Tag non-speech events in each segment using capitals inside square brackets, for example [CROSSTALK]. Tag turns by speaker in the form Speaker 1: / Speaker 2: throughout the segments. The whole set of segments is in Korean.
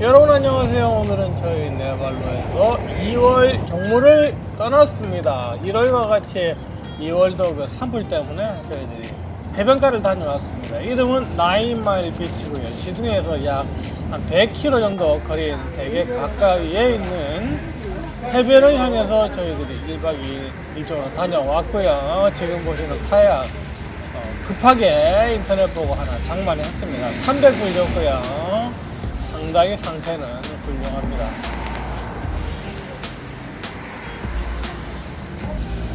Speaker 1: 여러분 안녕하세요. 오늘은 저희 네발로에서 2월 정모를 떠났습니다. 1월과 같이 2월도 그 산불 때문에 저희들이 해변가를 다녀왔습니다. 이름은 나인마일 비치고요. 시중에서 약 한 100km 정도 거리에 되게 가까이에 있는 해변을 향해서 저희들이 1박 2일 일정으로 다녀왔고요. 지금 보시는 카약 어, 급하게 인터넷 보고 하나 장만했습니다. 300불 줬고요. 상당히 상태는 훌륭합니다.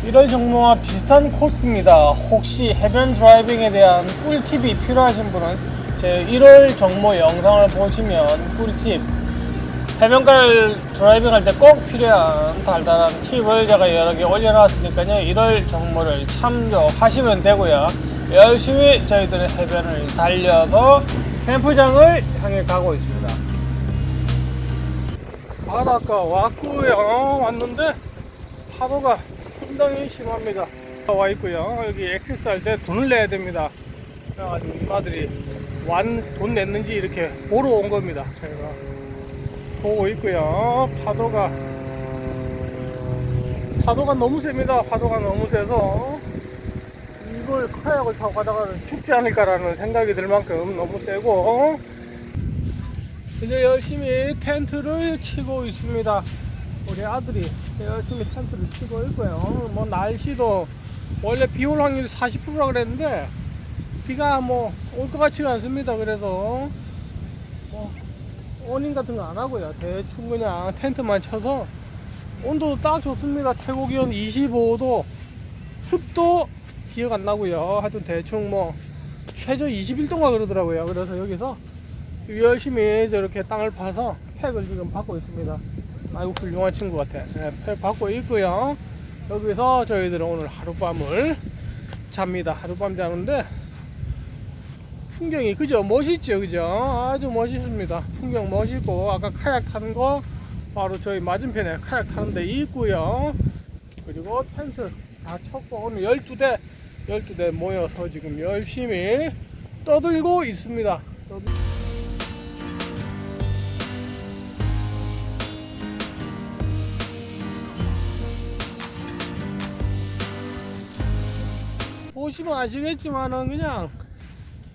Speaker 1: 이럴 정모와 비슷한 코스입니다. 혹시 해변 드라이빙에 대한 꿀팁이 필요하신 분은 제 1월 정모 영상을 보시면 꿀팁 해변가를 드라이빙 할 때 꼭 필요한 달달한 팁을 제가 여러 개 올려놨으니까요. 1월 정모를 참조하시면 되고요. 열심히 저희들의 해변을 달려서 캠프장을 향해 가고 있습니다. 바닷가 왔고요. 왔는데 파도가 상당히 심합니다. 와 있고요. 여기 액세스 할 때 돈을 내야 됩니다. 그래가지고 이마들이 완 돈 냈는지 이렇게 보러 온 겁니다. 저희가 보고 있고요. 파도가 파도가 너무 셉니다. 파도가 너무 세서 이걸 카약을 타고 가다가는 죽지 않을까라는 생각이 들 만큼 너무 세고 이제 열심히 텐트를 치고 있습니다. 우리 아들이 열심히 텐트를 치고 있고요. 뭐 날씨도 원래 비 올 확률이 40%라 그랬는데 비가 뭐 올 것 같지가 않습니다. 그래서 뭐 오닝 같은 거 안 하고요. 대충 그냥 텐트만 쳐서 온도도 딱 좋습니다. 최고 기온 25도, 습도 기억 안 나고요. 하여튼 대충 뭐 최저 21도가 그러더라고요. 그래서 여기서 열심히 저렇게 땅을 파서 팩을 지금 받고 있습니다. 아이고 훌륭한 친구 같아. 네, 팩 받고 있고요. 여기서 저희들은 오늘 하룻밤을 잡니다. 하룻밤 자는데 풍경이 그죠? 멋있죠? 그죠? 아주 멋있습니다. 풍경 멋있고 아까 카약 타는 거 바로 저희 맞은편에 카약 타는 데 있고요. 그리고 텐트 다 쳤고 오늘 12대 12대 모여서 지금 열심히 떠들고 있습니다. 떠들... 보시면 아시겠지만은 그냥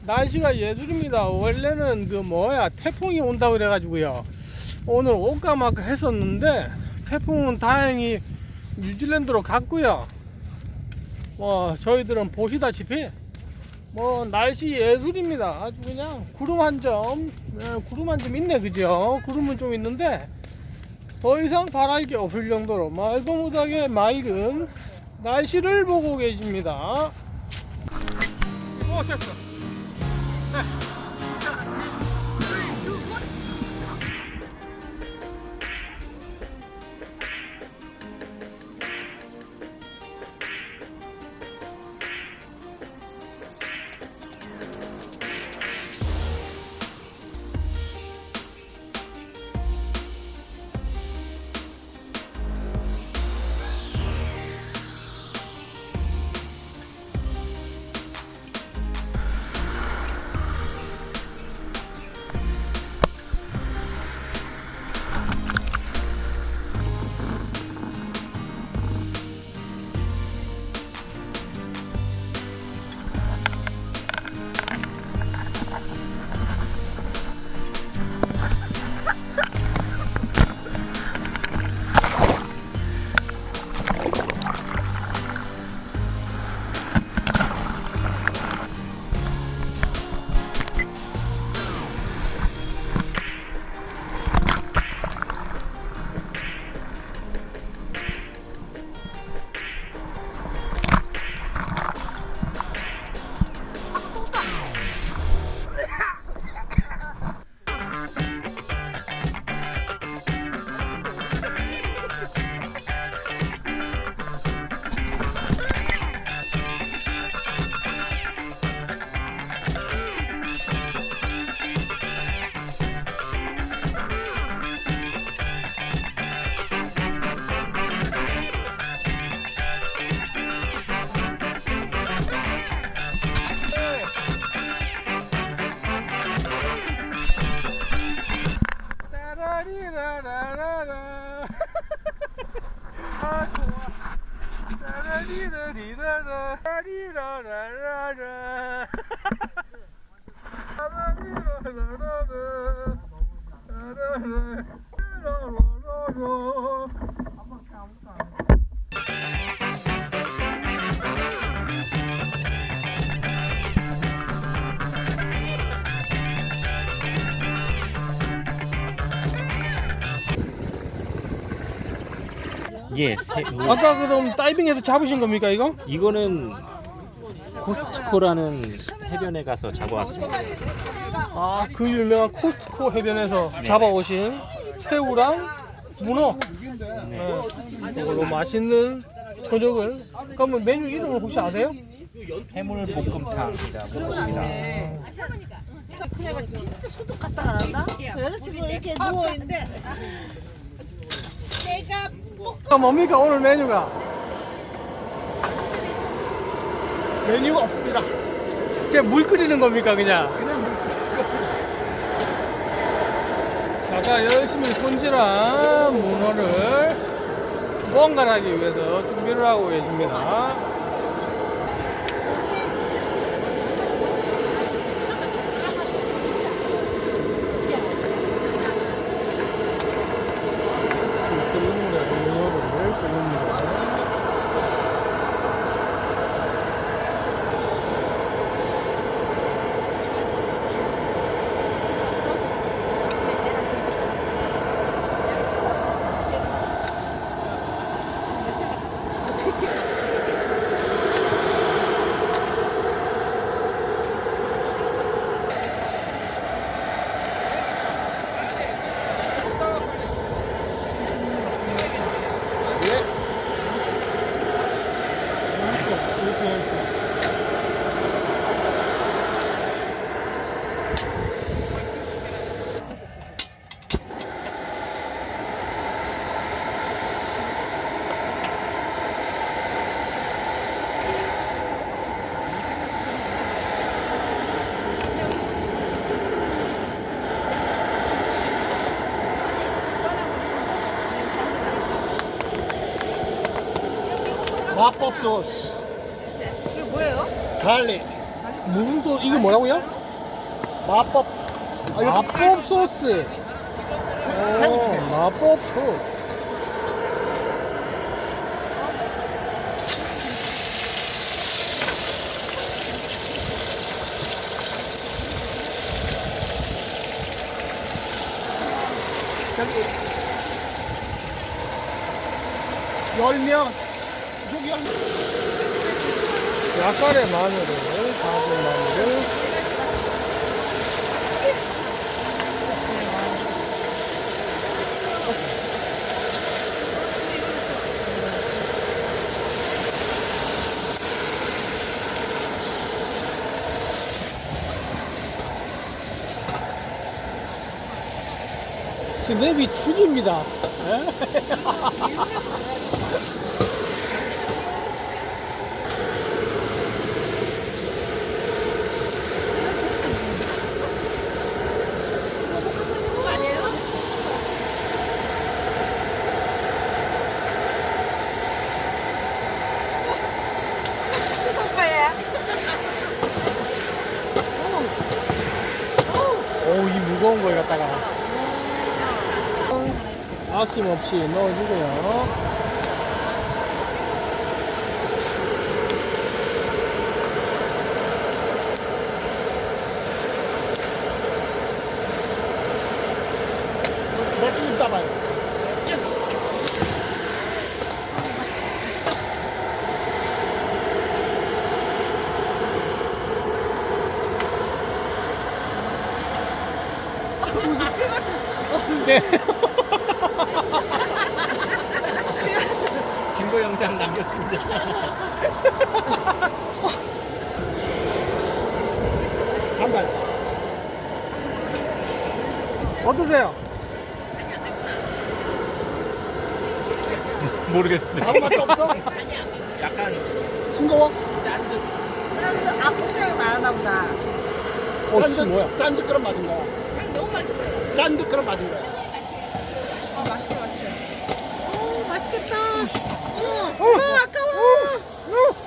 Speaker 1: 날씨가 예술입니다. 원래는 그 뭐야 태풍이 온다 그래가지고요. 오늘 말까 했었는데 태풍은 다행히 뉴질랜드로 갔고요. 뭐 저희들은 보시다시피 뭐 날씨 예술입니다. 아주 그냥 구름 한 점, 예, 구름 한 점 있네 그죠? 구름은 좀 있는데 더 이상 바랄 게 없을 정도로 말도 못하게 맑은 날씨를 보고 계십니다. 오 됐어.
Speaker 2: 예, 세-
Speaker 1: 아까 그럼 다이빙해서 잡으신 겁니까 이거?
Speaker 2: 이거는 코스트코라는 해변에 가서 잡아왔습니다.
Speaker 1: 아 그 유명한 코스트코 해변에서 잡아오신 새우랑 문어 네. 이걸로 맛있는 저녁을 그러면 메뉴 이름을 혹시 아세요?
Speaker 2: 해물 볶음탕이다 먹었습니다.
Speaker 3: 그 애가 진짜 소독 갔다 안 한다? 그 여자친구 이렇게 누워있는데 내가
Speaker 1: 아, 뭡니까 오늘 메뉴가?
Speaker 4: 메뉴가 없습니다.
Speaker 1: 그냥 물 끓이는 겁니까 그냥? 아까 열심히 손질한 문어를 무언가하기 위해서 준비를 하고 계십니다. 끓는 물에 문어를 끓입니다.
Speaker 4: 마법 소스,
Speaker 3: 이게 뭐예요?
Speaker 4: 갈릭,
Speaker 1: 무슨 소 이게 뭐라고요?
Speaker 4: 마법. 아, 이거
Speaker 1: 마법 소스. 오, 마법 소스.
Speaker 4: 저기 열면.
Speaker 1: 약간의 마늘을, 다진 마늘을. 스냅이 죽입니다. [LAUGHS]
Speaker 3: 그거 아니에요? 시선가야
Speaker 1: 오, 이 무거운 걸 갖다가 아낌없이 넣어주고요.
Speaker 4: 몇분 따봐요.
Speaker 1: 네. [LAUGHS]
Speaker 2: 증거 영상 남겼습니다. [LAUGHS]
Speaker 4: 한 발.
Speaker 1: 어떠세요? [LAUGHS]
Speaker 2: 모르겠는데.
Speaker 4: 아무 맛도 없어?
Speaker 2: 약간
Speaker 4: 싱거워?
Speaker 3: 사람들 앞국수가 많았나 보다
Speaker 1: 어, 씨, 뭐야?
Speaker 4: 짠득 그럼 맞은 거야.
Speaker 3: 너무 맛있어요
Speaker 4: 짠득 그럼 맞은 거야.
Speaker 3: 아 맛있게 맛있게 오 맛있겠다 어, 어 아까워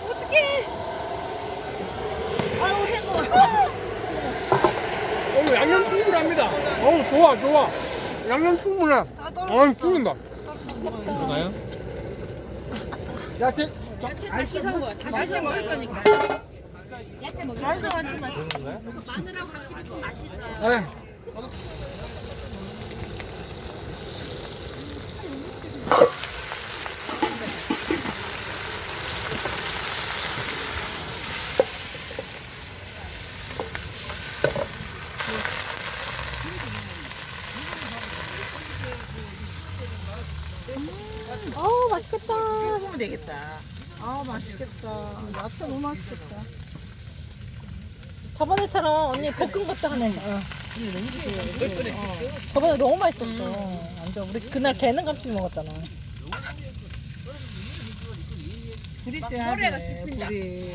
Speaker 3: 어떡해. 아유, 해고.
Speaker 1: 오늘 양념 충분합니다. 어우 좋아 좋아. 양념 충분해.
Speaker 3: 다 떨어졌어.
Speaker 1: 아 죽는다.
Speaker 2: 들어가요?
Speaker 4: 야채
Speaker 5: 다시 먹을 거니까. 야채 먹을
Speaker 3: 마.
Speaker 5: 마늘하고 같이 먹으면 맛있어요.
Speaker 4: 네.
Speaker 5: 어우 맛있겠다.
Speaker 3: 먹으면 되겠다. 아, 맛있겠다. 야채 너무 맛있겠다.
Speaker 6: 저번에처럼 언니 볶은 것도 하네. 어. 어. 저번에 너무 맛있었어. 완전 우리 그날 개는 감치 먹었잖아.
Speaker 3: 불이 세야 돼. 불이.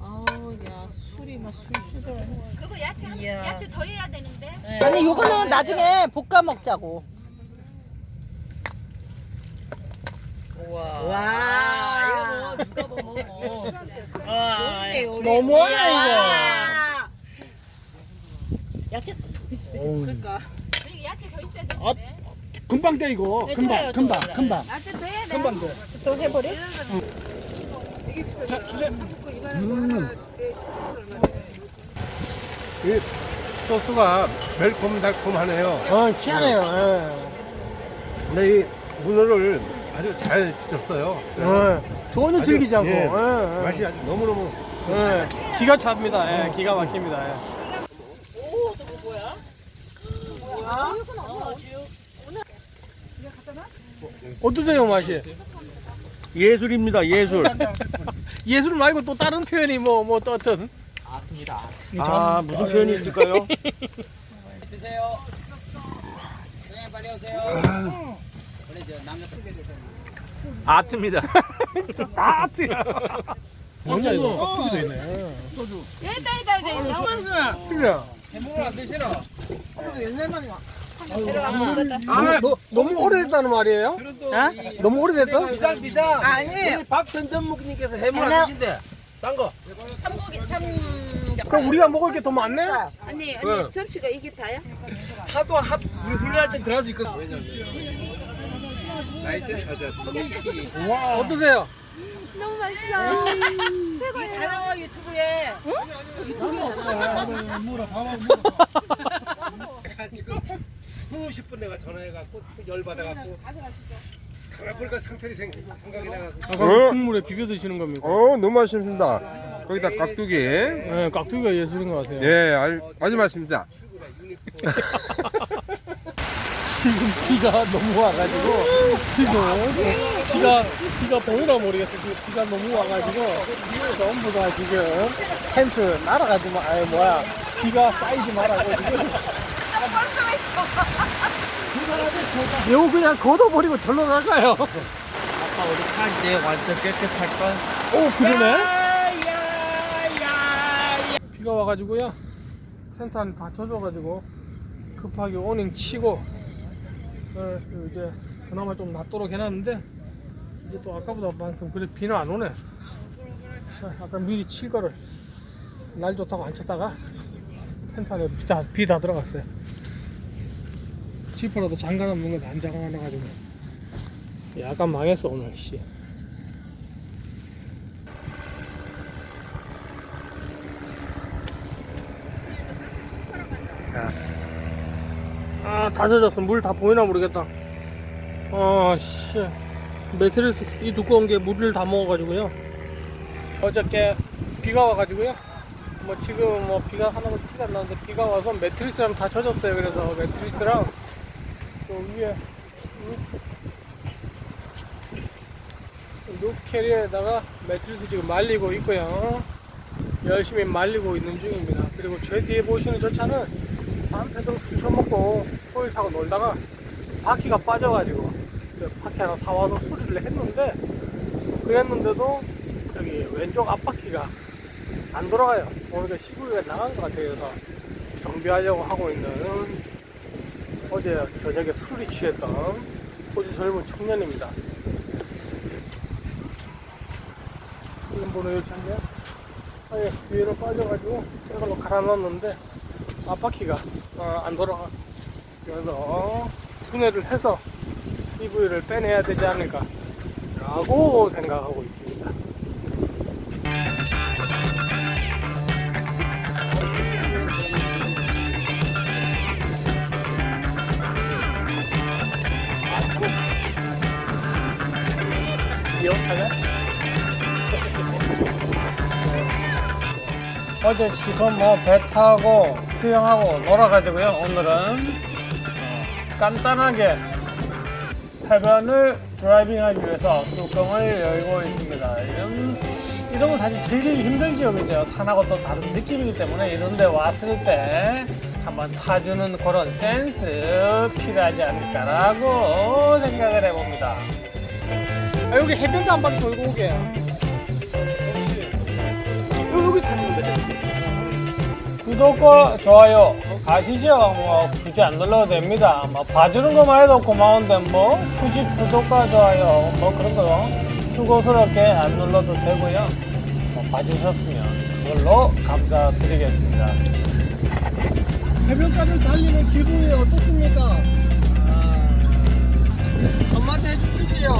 Speaker 3: 아우, 야, 술이 막 술술 들어.
Speaker 5: 그거 야채 한, 야채 더 해야 되는데.
Speaker 6: 아니 요거는 나중에 볶아 먹자고.
Speaker 3: 와, 이거 뭐 누가 뭐 먹어. 좋은데, 우리.
Speaker 1: 너무하네
Speaker 3: 아,
Speaker 6: 야채
Speaker 3: 그러니까.
Speaker 5: 그리고 야채 더 있어야 되는데.
Speaker 4: 금방 돼 이거. 금방 금방 금방
Speaker 5: 야채 더 해야 돼.
Speaker 4: 금방 돼.
Speaker 6: 또 해버려?
Speaker 7: 이 소스가 멜콤달콤하네요.
Speaker 1: 어 희한해요. 예.
Speaker 7: 근데 이 문어를 아주 잘 찢었어요.
Speaker 1: 예. 전혀
Speaker 7: 아주,
Speaker 1: 질기지 않고.
Speaker 7: 예,
Speaker 1: 예, 예.
Speaker 7: 맛이 아주 너무너무
Speaker 1: 예. 기가 찹니다. 예. 기가 막힙니다. 예. 어떠세요 맛이?
Speaker 2: 예술입니다, 예술. [LAUGHS]
Speaker 1: 예술 말고 또 다른 표현이 뭐 뭐 또 어떤?
Speaker 2: 아닙니다. 아, 무슨 표현이 있을까요? [LAUGHS] 아트입니다. [LAUGHS]
Speaker 1: 다 아트야. 뭔지 이거 커피도 있네.
Speaker 3: 얘다, 얘다, 얘다.
Speaker 1: 그래.
Speaker 3: 옛날만이 와.
Speaker 1: 아, 너, 너무 오래됐다는 말이에요? 너무 오래됐다?
Speaker 8: 비상 비상.
Speaker 3: 아니.
Speaker 8: 여기 박전전무님께서 해물 안 드신대. 딴 거.
Speaker 5: 삼고기 삼.
Speaker 1: 그럼 우리가 먹을 게 더 많네?
Speaker 5: 언니 언니 접시가 이게 다야?
Speaker 8: 하도 하 우리 훈련할 때 들어갈 수 있거든.
Speaker 1: 와, 어떠세요?
Speaker 5: 너무 맛있어.
Speaker 3: 다 나와, 유튜브에.
Speaker 7: 지금 수십 번 내가 전화해갖고 열 받아갖고 가만 보니까 상철이 생, 생각이 나갖고
Speaker 1: 아까 국물에 비벼 드시는 겁니까?
Speaker 9: 어 너무 맛있습니다. 거기다 깍두기.
Speaker 1: 네, 깍두기가 예술인 것 같아요.
Speaker 9: 예, 아주, 아주 맛있습니다.
Speaker 1: 지금 비가 너무 와가지고 지금 비가 비가 보이나 모르겠어. 지금 비가 너무 와가지고 전부 다 지금 텐트 날아가지 마. 아니 뭐야 비가 쌓이지 말라고 지금. 요 그냥 걷어버리고 절로 나가요.
Speaker 8: 아까 우리 차 이제 완전 깨끗할 걸.
Speaker 1: 오 그러네. 비가 와가지고요. 텐트 안에 다 젖어가지고 급하게 오닝 치고 어, 이제 그나마 좀 낫도록 해놨는데 이제 또 아까보다 만큼 그래 비는 안 오네. 자, 아까 미리 칠 거를 날 좋다고 안 쳤다가 텐트 안에 비 다, 비 다 들어갔어요. 지퍼라도 잠가 놓는 건데 안 잠가 놔가지고 약간 망했어 오늘 씨. 아, 다 젖었어. 물 다 보이나 모르겠다. 아, 씨. 매트리스 이 두꺼운 게 물을 다 먹어가지고요. 어저께 비가 와가지고요. 뭐 지금 뭐 비가 하나도 티가 안 나는데 비가 와서 매트리스랑 다 젖었어요. 그래서 매트리스랑 또 위에 루프 캐리어에다가 매트리스 지금 말리고 있고요. 열심히 말리고 있는 중입니다. 그리고 제 뒤에 보시는 저 차는 밤새도록 술 처먹고 소일 타고 놀다가 바퀴가 빠져가지고 그 바퀴 하나 사와서 수리를 했는데 그랬는데도 저기 왼쪽 앞바퀴가 안 돌아가요. 오늘 시부가 나간 것 같아요. 그래서 정비하려고 하고 있는 어제 저녁에 술이 취했던 호주 젊은 청년입니다. 지금
Speaker 10: 보는 열차인데 아예 뒤로 빠져가지고 새 걸로 갈아 넣었는데 앞바퀴가 어, 안 돌아가 그래서 분해를 해서 CV를 빼내야 되지 않을까 라고 생각하고 있습니다 기억하냐? 어제 지금 뭐 배 타고 수영하고 놀아가지고요. 오늘은 어, 간단하게 해변을 드라이빙하기 위해서 뚜껑을 열고 있습니다. 이런 이런 거 사실 즐기기 힘들죠, 그죠? 산하고 또 다른 느낌이기 때문에 이런데 왔을 때 한번 타주는 그런 센스 필요하지 않을까라고 생각을 해봅니다. 아, 여기 해변도 한 바퀴 돌고 오게. 여기, 여기 되죠. 구독과 좋아요 아시죠? 뭐 굳이 안 눌러도 됩니다. 뭐 봐주는 것만 해도 고마운데 뭐 굳이 구독과 좋아요 뭐 그런 거 수고스럽게 안 눌러도 되고요. 뭐 봐주셨으면 그걸로 감사드리겠습니다. 해변가를 달리는 기분이 어떻습니까? 한마디 해주십시오.